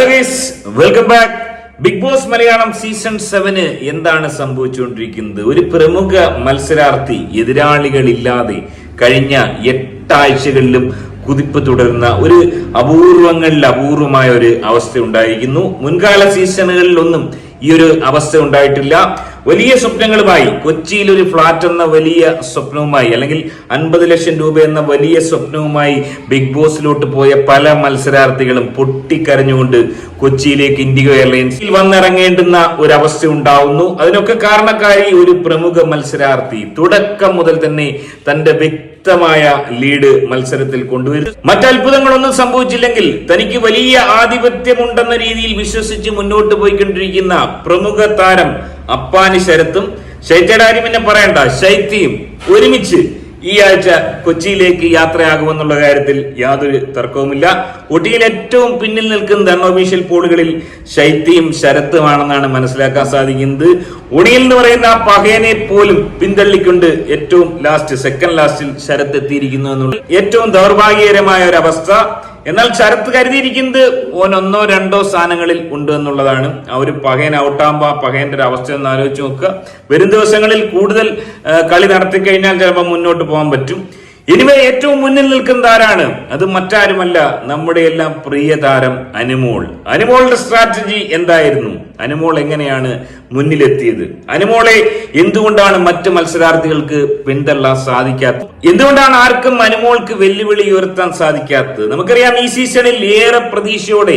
Hello guys welcome back Bigg Boss Malayalam season seven എന്താണ് സംഭവിച്ചുകൊണ്ടിരിക്കുന്നത്? ഒരു പ്രമുഖ മത്സരാർത്ഥി എതിരാളികളില്ലാതെ കഴിഞ്ഞ എട്ടാഴ്ചകളിലും കുതിപ്പ് തുടരുന്ന ഒരു അപൂർവങ്ങളിൽ അപൂർവമായ ഒരു അവസ്ഥ ഉണ്ടായിരിക്കുന്നു മുൻകാല സീസണുകളിലൊന്നും ഈ ഒരു അവസ്ഥ ഉണ്ടായിട്ടില്ല. വലിയ സ്വപ്നങ്ങളുമായി കൊച്ചിയിൽ ഒരു ഫ്ലാറ്റ് എന്ന വലിയ സ്വപ്നവുമായി അല്ലെങ്കിൽ അൻപത് ലക്ഷം രൂപ എന്ന വലിയ സ്വപ്നവുമായി ബിഗ് ബോസിലോട്ട് പോയ പല മത്സരാർത്ഥികളും പൊട്ടിക്കരഞ്ഞുകൊണ്ട് കൊച്ചിയിലേക്ക് ഇൻഡിഗോ എയർലൈൻസിൽ വന്നിറങ്ങേണ്ടുന്ന ഒരു അവസ്ഥ ഉണ്ടാവുന്നു. അതിനൊക്കെ കാരണക്കാരി ഒരു പ്രമുഖ മത്സരാർത്ഥി. തുടക്കം മുതൽ തന്നെ തന്റെ വ്യക്തമായ ലീഡ് മത്സരത്തിൽ കൊണ്ടുവരും മറ്റത്ഭുതങ്ങളൊന്നും സംഭവിച്ചില്ലെങ്കിൽ തനിക്ക് വലിയ ആധിപത്യമുണ്ടെന്ന രീതിയിൽ വിശ്വസിച്ച് മുന്നോട്ട് പോയിക്കൊണ്ടിരിക്കുന്ന പ്രമുഖ താരം അപ്പാനി ശരത്തും ശൈത്യടാരി പിന്നെ പറയണ്ട ശൈത്യയും ഒരുമിച്ച് ഈ ആഴ്ച കൊച്ചിയിലേക്ക് യാത്രയാകുമെന്നുള്ള കാര്യത്തിൽ യാതൊരു തർക്കവുമില്ല. ഒടിയിൽ ഏറ്റവും പിന്നിൽ നിൽക്കുന്ന അൺഒഫീഷ്യൽ പോളുകളിൽ ശൈത്യയും ശരത്തുമാണെന്നാണ് മനസ്സിലാക്കാൻ സാധിക്കുന്നത്. ഒടിയിൽ എന്ന് പറയുന്ന ആ പോലും പിന്തള്ളിക്കൊണ്ട് ഏറ്റവും ലാസ്റ്റ് സെക്കൻഡ് ലാസ്റ്റിൽ ശരത്ത് എത്തിയിരിക്കുന്നു എന്നുള്ള ഏറ്റവും ദൗർഭാഗ്യകരമായ ഒരു അവസ്ഥ. എന്നാൽ ശരത് കരുതിയിരിക്കുന്നത് ഓൻ ഒന്നോ രണ്ടോ സ്ഥാനങ്ങളിൽ ഉണ്ട് എന്നുള്ളതാണ്. ആ ഒരു പകയൻ ഔട്ടാകുമ്പോൾ ആ പകയന്റെ ഒരു അവസ്ഥ ഒന്ന് ആലോചിച്ച് നോക്കുക. വരും ദിവസങ്ങളിൽ കൂടുതൽ കളി നടത്തി കഴിഞ്ഞാൽ ചിലപ്പോൾ മുന്നോട്ട് പോകാൻ പറ്റും. ഇനിമേ ഏറ്റവും മുന്നിൽ നിൽക്കുന്ന താരാണ് അത് മറ്റാരുമല്ല നമ്മുടെ എല്ലാം പ്രിയ താരം അനുമോൾ. അനുമോളുടെ സ്ട്രാറ്റജി എന്തായിരുന്നു? അനുമോൾ എങ്ങനെയാണ് മുന്നിലെത്തിയത്? അനുമോളെ എന്തുകൊണ്ടാണ് മറ്റ് മത്സരാർത്ഥികൾക്ക് പിന്തള്ളാൻ സാധിക്കാത്തത്? എന്തുകൊണ്ടാണ് ആർക്കും മനുമോൾക്ക് വെല്ലുവിളി ഉയർത്താൻ സാധിക്കാത്തത്? നമുക്കറിയാം ഈ സീസണിൽ ഏറെ പ്രതീക്ഷയോടെ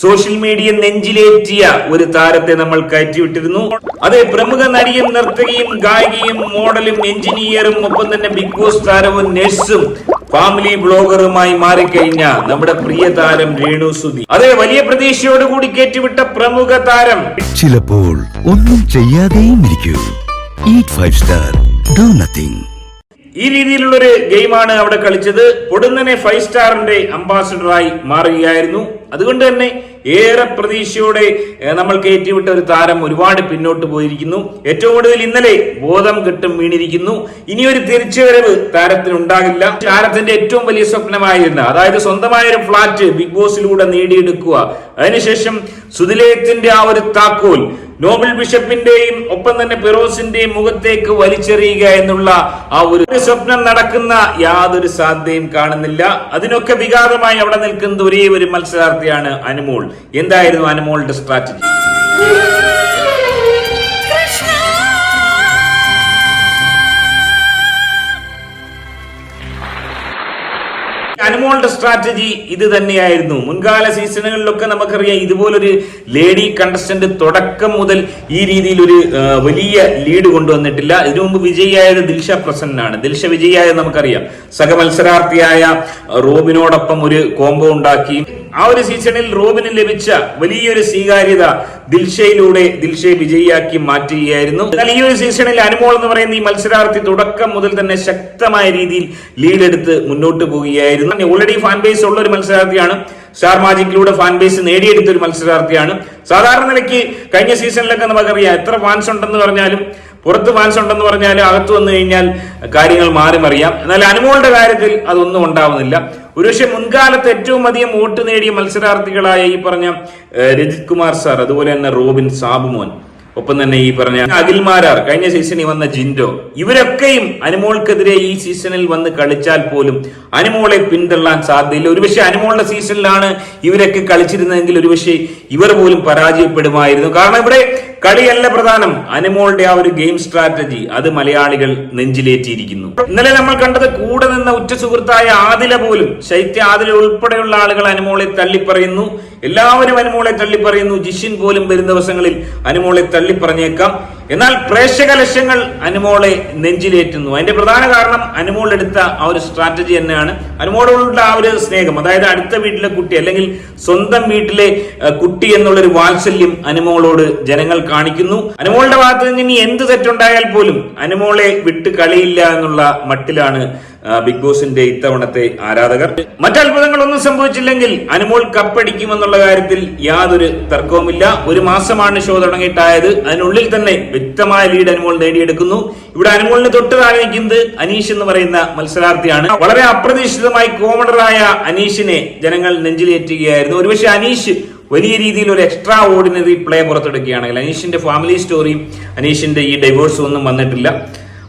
സോഷ്യൽ മീഡിയ നെഞ്ചിലേറ്റിയ ഒരു താരത്തെ നമ്മൾ കയറ്റിവിട്ടിരുന്നു. അതെ പ്രമുഖ നടിയും നർത്തകിയും ഗായികയും മോഡലും എഞ്ചിനീയറും ഒപ്പം തന്നെ ബിഗ് ബോസ് താരവും നഴ്സും ഫാമിലി ബ്ലോഗറുമായി മാറിക്കഴിഞ്ഞ നമ്മുടെ പ്രിയ താരം രേണു സുധി. അതെ വലിയ പ്രതീക്ഷയോടുകൂടി കയറ്റിവിട്ട പ്രമുഖ താരം. ചിലപ്പോൾ ഒന്നും ചെയ്യാതെയും ഇരിക്കൂ. Eat five star do nothing ഈ രീതിയിലുള്ളൊരു ഗെയിമാണ് അവിടെ കളിച്ചത്. പൊടുന്നനെ ഫൈവ് സ്റ്റാറിന്റെ അംബാസിഡറായി മാറുകയായിരുന്നു. അതുകൊണ്ട് തന്നെ ഏറെ പ്രതീക്ഷയോടെ നമ്മൾ കയറ്റിവിട്ട ഒരു താരം ഒരുപാട് പിന്നോട്ട് പോയിരിക്കുന്നു. ഏറ്റവും കൂടുതൽ ഇന്നലെ ബോധം കെട്ടും വീണിരിക്കുന്നു. ഇനി ഒരു തിരിച്ചുവരവ് താരത്തിന് ഉണ്ടാകില്ല. താരത്തിന്റെ ഏറ്റവും വലിയ സ്വപ്നമായിരുന്ന അതായത് സ്വന്തമായ ഒരു ഫ്ലാറ്റ് ബിഗ് ബോസിലൂടെ നേടിയെടുക്കുക. അതിനുശേഷം സുതിലേഖത്തിന്റെ ആ ഒരു താക്കോൽ നോബൽ ബിഷപ്പിന്റെയും ഒപ്പം തന്നെ ഫിറോസിന്റെയും മുഖത്തേക്ക് വലിച്ചെറിയുക എന്നുള്ള ആ ഒരു സ്വപ്നം നടക്കുന്ന യാതൊരു സാധ്യതയും കാണുന്നില്ല. അതിനൊക്കെ വിഘാതമായി അവിടെ നിൽക്കുന്ന ഒരേ ഒരു മത്സരാർത്ഥിയാണ് അനുമോൾ. എന്തായിരുന്നു അനുമോളുടെ സ്ട്രാറ്റജി അനുമോളുടെ സ്ട്രാറ്റജി ഇത് തന്നെയായിരുന്നു. മുൻകാല സീസണുകളിലൊക്കെ നമുക്കറിയാം ഇതുപോലൊരു ലേഡി കണ്ടസ്റ്റന്റ് തുടക്കം മുതൽ ഈ രീതിയിൽ ഒരു വലിയ ലീഡ് കൊണ്ടുവന്നിട്ടില്ല. ഇതിനു മുമ്പ് വിജയിയായത് ദിൽഷ പ്രസന്നാണ്. ദിൽഷ വിജയിയായത് നമുക്കറിയാം. സഹമത്സരാർത്ഥിയായ റോബിനോടൊപ്പം ഒരു കോംബോ ഉണ്ടാക്കി. ആ ഒരു സീസണിൽ റോബിന് ലഭിച്ച വലിയൊരു സ്വീകാര്യത ദിൽഷയിലൂടെ ദിൽഷയെ വിജയിയാക്കി മാറ്റുകയായിരുന്നു. എന്നാൽ ഈ ഒരു സീസണിൽ അനുമോൾ എന്ന് പറയുന്ന ഈ മത്സരാർത്ഥി തുടക്കം മുതൽ തന്നെ ശക്തമായ രീതിയിൽ ലീഡ് എടുത്ത് മുന്നോട്ട് പോവുകയായിരുന്നു. ഓൾറെഡി ഫാൻ ബേസ് ഉള്ള ഒരു മത്സരാർത്ഥിയാണ്. സ്റ്റാർ മാജിക്കിലൂടെ ഫാൻ ബേസ് നേടിയെടുത്ത ഒരു മത്സരാർത്ഥിയാണ്. സാധാരണ നിലയ്ക്ക് കഴിഞ്ഞ സീസണിലൊക്കെ നമുക്കറിയാം എത്ര ഫാൻസ് ഉണ്ടെന്ന് പറഞ്ഞാലും പുറത്ത് ഫാൻസ് ഉണ്ടെന്ന് പറഞ്ഞാൽ അകത്ത് വന്നു കഴിഞ്ഞാൽ കാര്യങ്ങൾ മാറി മറിയാം എന്നാൽ അനുമോളുടെ കാര്യത്തിൽ അതൊന്നും ഉണ്ടാവുന്നില്ല. ഒരുപക്ഷെ മുൻകാലത്ത് ഏറ്റവും അധികം വോട്ട് നേടിയ മത്സരാർത്ഥികളായ ഈ പറഞ്ഞ രജിത് കുമാർ സാർ അതുപോലെ തന്നെ റോബിൻ സാബുമോൻ ഒപ്പം തന്നെ ഈ പറഞ്ഞ അഖിൽമാരാർ കഴിഞ്ഞ സീസണിൽ വന്ന ജിൻഡോ ഇവരൊക്കെയും അനുമോൾക്കെതിരെ ഈ സീസണിൽ വന്ന് കളിച്ചാൽ പോലും അനുമോളെ പിന്തള്ളാൻ സാധ്യതയില്ല. ഒരുപക്ഷെ അനുമോളുടെ സീസണിലാണ് ഇവരൊക്കെ കളിച്ചിരുന്നതെങ്കിൽ ഒരുപക്ഷെ ഇവർ പോലും പരാജയപ്പെടുമായിരുന്നു. കാരണം ഇവിടെ കളിയല്ല പ്രധാനം. അനുമോളുടെ ആ ഒരു ഗെയിം സ്ട്രാറ്റജി അത് മലയാളികൾ നെഞ്ചിലേറ്റിയിരിക്കുന്നു. ഇന്നലെ നമ്മൾ കണ്ടത് കൂടെ നിന്ന ഉറ്റ സുഹൃത്തായ ആദില പോലും ശൈത്യ ആദില ഉൾപ്പെടെയുള്ള ആളുകൾ അനുമോളെ തള്ളിപ്പറയുന്നു. എല്ലാവരും അനുമോളെ തള്ളിപ്പറയുന്നു. ജിഷിൻ പോലും വരും ദിവസങ്ങളിൽ അനുമോളെ തള്ളിപ്പറഞ്ഞേക്കാം. എന്നാൽ പ്രേക്ഷക ലക്ഷ്യങ്ങൾ അനുമോളെ നെഞ്ചിലേറ്റുന്നു. അതിന്റെ പ്രധാന കാരണം അനുമോൾ എടുത്ത ആ ഒരു സ്ട്രാറ്റജി തന്നെയാണ്. അനുമോളോടുള്ള ആ ഒരു സ്നേഹം അതായത് അടുത്ത വീട്ടിലെ കുട്ടി അല്ലെങ്കിൽ സ്വന്തം വീട്ടിലെ കുട്ടി എന്നുള്ളൊരു വാത്സല്യം അനുമോളോട് ജനങ്ങൾ കാണിക്കുന്നു. അനുമോളുടെ ഭാഗത്ത് നിന്ന് ഇനി എന്ത് തെറ്റുണ്ടായാൽ പോലും അനുമോളെ വിട്ട് കളിയില്ല എന്നുള്ള മട്ടിലാണ് ബിഗ് ബോസിന്റെ ഇത്തവണത്തെ ആരാധകർ. മറ്റത്ഭുതങ്ങളൊന്നും സംഭവിച്ചില്ലെങ്കിൽ അനുമോൾ കപ്പടിക്കുമെന്നുള്ള കാര്യത്തിൽ യാതൊരു തർക്കവുമില്ല. ഒരു മാസമാണ് ഷോ തുടങ്ങിയിട്ടായത്. അതിനുള്ളിൽ തന്നെ വ്യക്തമായ ലീഡ് അനുമോൾ നേടിയെടുക്കുന്നു. ഇവിടെ അനുമോളിന് തൊട്ട് താഴെ നിൽക്കുന്നത് അനീഷ് എന്ന് പറയുന്ന മത്സരാർത്ഥിയാണ്. വളരെ അപ്രതീക്ഷിതമായി കോമഡറായ അനീഷിനെ ജനങ്ങൾ നെഞ്ചിലേറ്റുകയായിരുന്നു. ഒരുപക്ഷെ അനീഷ് വലിയ രീതിയിൽ ഒരു എക്സ്ട്രാ ഓർഡിനറി പ്ലേ പുറത്തെടുക്കുകയാണെങ്കിൽ അനീഷിന്റെ ഫാമിലി സ്റ്റോറിയും അനീഷിന്റെ ഈ ഡൈവോഴ്സും ഒന്നും വന്നിട്ടില്ല.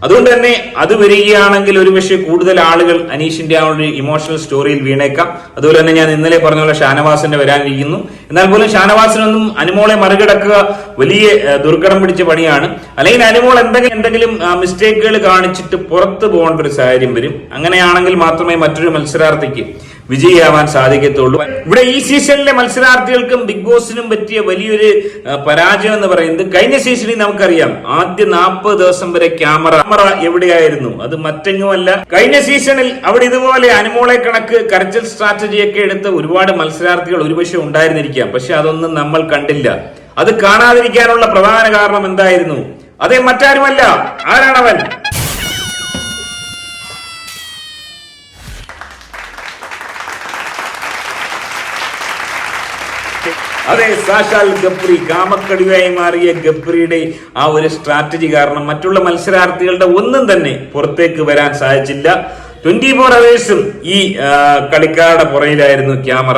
അതുകൊണ്ട് തന്നെ അത് വരികയാണെങ്കിൽ ഒരുപക്ഷെ കൂടുതൽ ആളുകൾ അനീഷിന്റെ ആ ഒരു ഇമോഷണൽ സ്റ്റോറിയിൽ വീണേക്കാം. അതുപോലെ തന്നെ ഞാൻ ഇന്നലെ പറഞ്ഞ പോലെ ഷാനവാസിന്റെ വരാനിരിക്കുന്നു. എന്നാൽ പോലും ഷാനവാസിനൊന്നും അനുമോളെ മറികടക്കുക വലിയ ദുർഘടം പിടിച്ച പണിയാണ്. അല്ലെങ്കിൽ അനുമോൾ എന്തെങ്കിലും എന്തെങ്കിലും മിസ്റ്റേക്കുകൾ കാണിച്ചിട്ട് പുറത്തു പോകേണ്ട ഒരു സാഹചര്യം വരും. അങ്ങനെയാണെങ്കിൽ മാത്രമേ മറ്റൊരു മത്സരാർത്ഥിക്ക് വിജയിയാവാൻ സാധിക്കത്തുള്ളൂ. ഇവിടെ ഈ സീസണിലെ മത്സരാർത്ഥികൾക്കും ബിഗ് ബോസിനും പറ്റിയ വലിയൊരു പരാജയം എന്ന് പറയുന്നത് കഴിഞ്ഞ സീസണിൽ നമുക്കറിയാം. ആദ്യ നാൽപ്പത് ദിവസം വരെ ക്യാമറ ക്യാമറ എവിടെയായിരുന്നു? അത് മറ്റെങ്ങുമല്ല. കഴിഞ്ഞ സീസണിൽ അവിടെ ഇതുപോലെ അനുമോളെ കണക്ക് കരച്ചിൽ സ്ട്രാറ്റജിയൊക്കെ എടുത്ത ഒരുപാട് മത്സരാർത്ഥികൾ ഒരുപക്ഷെ ഉണ്ടായിരുന്നിരിക്കാം. പക്ഷെ അതൊന്നും നമ്മൾ കണ്ടില്ല. അത് കാണാതിരിക്കാനുള്ള പ്രധാന കാരണം എന്തായിരുന്നു? അതേ മറ്റാരുമല്ല. ആരാണവൻ? അതെ സാക്ഷാൽ ഗപ്രി കാമക്കടിയായി മാറിയ ഗപ്രിയുടെ ആ ഒരു സ്ട്രാറ്റജി കാരണം മറ്റുള്ള മത്സരാർത്ഥികളുടെ ഒന്നും തന്നെ പുറത്തേക്ക് വരാൻ സാധിച്ചില്ല. ട്വന്റി ഫോർ അവേഴ്സും ഈ കളിക്കാരുടെ പുറയിലായിരുന്നു ക്യാമറ.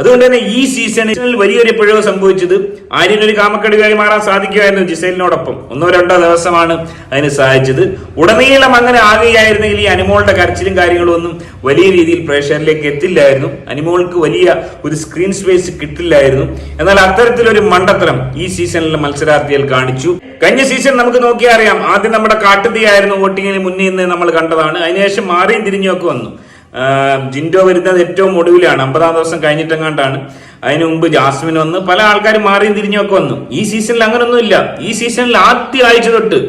അതുകൊണ്ട് തന്നെ ഈ സീസണിൽ വലിയൊരു പിഴവ് സംഭവിച്ചത് ആര്യൻ ഒരു കാമക്കടിയായി മാറാൻ സാധിക്കുമായിരുന്നു ജിസൈലിനോടൊപ്പം. ഒന്നോ രണ്ടോ ദിവസമാണ് അതിന് സഹായിച്ചത് ഉടനീളം അങ്ങനെ ആകുകയായിരുന്നെങ്കിൽ ഈ അനുമോളുടെ കരച്ചിലും കാര്യങ്ങളും ഒന്നും വലിയ രീതിയിൽ പ്രേക്ഷകരിലേക്ക് എത്തില്ലായിരുന്നു. അനുമോൾക്ക് വലിയ ഒരു സ്ക്രീൻ സ്പേസ് കിട്ടില്ലായിരുന്നു. എന്നാൽ അത്തരത്തിലൊരു മണ്ടത്തരം ഈ സീസണിലെ മത്സരാർത്ഥികൾ കാണിച്ചു. കഴിഞ്ഞ സീസൺ നമുക്ക് നോക്കിയാൽ അറിയാം. ആദ്യം നമ്മുടെ കാട്ടുതീയായിരുന്നു വോട്ടിങ്ങിന് മുന്നേ നമ്മൾ കണ്ടതാണ്. അതിനുശേഷം മാറിയും തിരിഞ്ഞൊക്കെ വന്നു. ജിൻഡോ വരുന്നത് ഏറ്റവും ഒടുവിലാണ്. അമ്പതാം ദിവസം കഴിഞ്ഞിട്ടെങ്ങാണ്ടാണ്. അതിനു മുമ്പ് ജാസ്മിൻ വന്ന് പല ആൾക്കാരും മാറിയും തിരിഞ്ഞൊക്കെ വന്നു. ഈ സീസണിൽ അങ്ങനൊന്നുമില്ല. ഈ സീസണിൽ ആദ്യ ആഴ്ച തൊട്ട്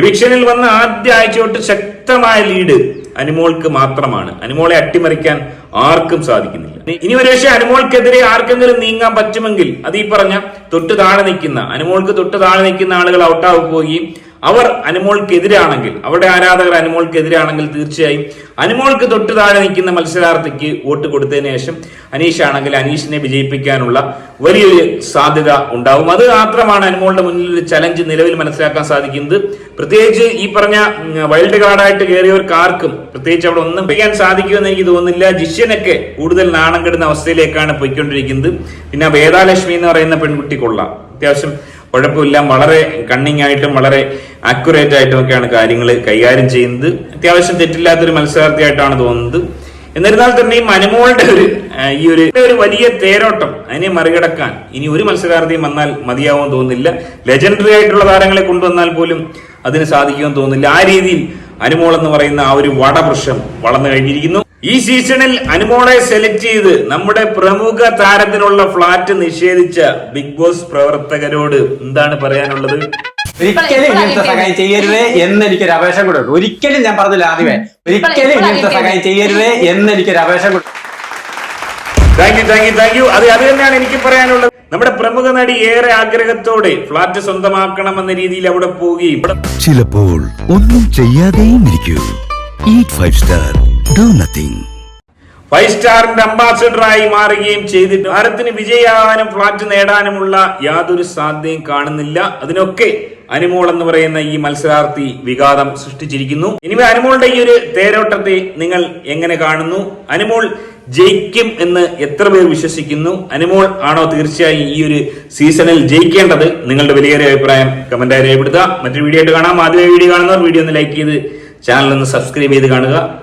എവിക്ഷനിൽ വന്ന ആദ്യ ആഴ്ച തൊട്ട് ശക്തമായ ലീഡ് അനുമോൾക്ക് മാത്രമാണ്. അനുമോളെ അട്ടിമറിക്കാൻ ആർക്കും സാധിക്കുന്നില്ല. ഇനി ഒരു പക്ഷേ അനുമോൾക്കെതിരെ ആർക്കെങ്കിലും നീങ്ങാൻ പറ്റുമെങ്കിൽ അത് ഈ പറഞ്ഞ തൊട്ട് താഴെ നിൽക്കുന്ന അനുമോൾക്ക് തൊട്ട് താഴെ നിൽക്കുന്ന ആളുകൾ ഔട്ടാവുകയും അവർ അനുമോൾക്കെതിരാണെങ്കിൽ അവരുടെ ആരാധകർ അനുമോൾക്കെതിരാണെങ്കിൽ തീർച്ചയായും അനുമോൾക്ക് തൊട്ട് താഴെ നിൽക്കുന്ന മത്സരാർത്ഥിക്ക് വോട്ട് കൊടുത്തതിന് ശേഷം അനീഷ് ആണെങ്കിൽ അനീഷിനെ വിജയിപ്പിക്കാനുള്ള വലിയൊരു സാധ്യത ഉണ്ടാവും. അത് മാത്രമാണ് അനുമോളുടെ മുന്നിൽ ഒരു ചലഞ്ച് നിലവിൽ മനസ്സിലാക്കാൻ സാധിക്കുന്നത്. പ്രത്യേകിച്ച് ഈ പറഞ്ഞ വൈൽഡ് കാർഡായിട്ട് കയറിയവർക്ക് ആർക്കും പ്രത്യേകിച്ച് അവിടെ ഒന്നും ചെയ്യാൻ സാധിക്കുമെന്ന് എനിക്ക് തോന്നുന്നില്ല. ജിഷ്യനൊക്കെ കൂടുതൽ നാണം കെടുന്ന അവസ്ഥയിലേക്കാണ് പോയിക്കൊണ്ടിരിക്കുന്നത്. പിന്നെ വേദാലക്ഷ്മി എന്ന് പറയുന്ന പെൺകുട്ടിക്കുള്ള കൊള്ളാം. അത്യാവശ്യം കുഴപ്പമില്ല. വളരെ കണ്ണിങ് ആയിട്ടും വളരെ ആക്യുറേറ്റ് ആയിട്ടും ഒക്കെയാണ് കാര്യങ്ങൾ കൈകാര്യം ചെയ്യുന്നത്. അത്യാവശ്യം തെറ്റില്ലാത്തൊരു മത്സരാർത്ഥിയായിട്ടാണ് തോന്നുന്നത്. എന്നിരുന്നാൽ തന്നെയും അനുമോളുടെ ഒരു ഈ ഒരു ഒരു വലിയ തേരോട്ടം അതിനെ മറികടക്കാൻ ഇനി ഒരു മത്സരാർത്ഥിയും വന്നാൽ മതിയാവുമെന്ന് തോന്നുന്നില്ല. ലെജൻഡറി ആയിട്ടുള്ള താരങ്ങളെ കൊണ്ടുവന്നാൽ പോലും അതിന് സാധിക്കുമെന്ന് തോന്നുന്നില്ല. ആ രീതിയിൽ അനുമോൾ എന്ന് പറയുന്ന ആ ഒരു വടവൃക്ഷം വളർന്നു കഴിഞ്ഞിരിക്കുന്നു. ഈ സീസണിൽ അനുമോളെ സെലക്ട് ചെയ്ത് നമ്മുടെ പ്രമുഖ താരത്തിനുള്ള ഫ്ലാറ്റ് നിഷേധിച്ച ബിഗ് ബോസ് പ്രവർത്തകരോട് എന്താണ് പറയാനുള്ളത്? ഒരിക്കലും ഇങ്ങനത്തെ സഹായം ചെയ്യരുത് എന്ന് എനിക്കൊരു അപേക്ഷ കൂടെ ഉണ്ട് ഒരിക്കലും ഞാൻ പറഞ്ഞില്ല ആദ്യമേ ഒരിക്കലും ഇങ്ങനത്തെ സഹായം ചെയ്യരുത് എന്ന് എനിക്കൊരു അപേക്ഷ കൂടെ thank you thank you thank you അത് അത് തന്നെയാണ് എനിക്ക് പറയാനുള്ളത്. നമ്മുടെ പ്രമുഖ നടി ഏറെ ആഗ്രഹത്തോടെ ഫ്ലാറ്റ് സ്വന്തമാക്കണമെന്ന രീതിയിൽ അവിടെ പോവുകയും ചിലപ്പോൾ ഒന്നും ചെയ്യാതെയും ഇരിക്കൂ. ഈ ഫൈവ് സ്റ്റാർ ഫൈവ് സ്റ്റാറിന്റെ അംബാസിഡറായി മാറുകയും ചെയ്തിട്ട് ഭാരത്തിന് വിജയാവാനും ഫ്ലാറ്റ് നേടാനുമുള്ള യാതൊരു സാധ്യതയും കാണുന്നില്ല. അതിനൊക്കെ അനുമോൾ എന്ന് പറയുന്ന ഈ മത്സരാർത്ഥി വികാരം സൃഷ്ടിച്ചിരിക്കുന്നു. ഇനി അനുമോളുടെ ഈ ഒരു തേരോട്ടത്തെ നിങ്ങൾ എങ്ങനെ കാണുന്നു? അനുമോൾ ജയിക്കും എന്ന് എത്ര പേർ വിശ്വസിക്കുന്നു? അനുമോൾ ആണോ തീർച്ചയായും ഈ ഒരു സീസണിൽ ജയിക്കേണ്ടത്? നിങ്ങളുടെ വലിയൊരു അഭിപ്രായം കമന്റായി രേഖപ്പെടുത്തുക. മറ്റൊരു വീഡിയോ ആയിട്ട് കാണാം. ആദ്യമായി വീഡിയോ കാണുന്നവർ വീഡിയോ ഒന്ന് ലൈക്ക് ചെയ്ത് ചാനൽ ഒന്ന് സബ്സ്ക്രൈബ് ചെയ്ത് കാണുക.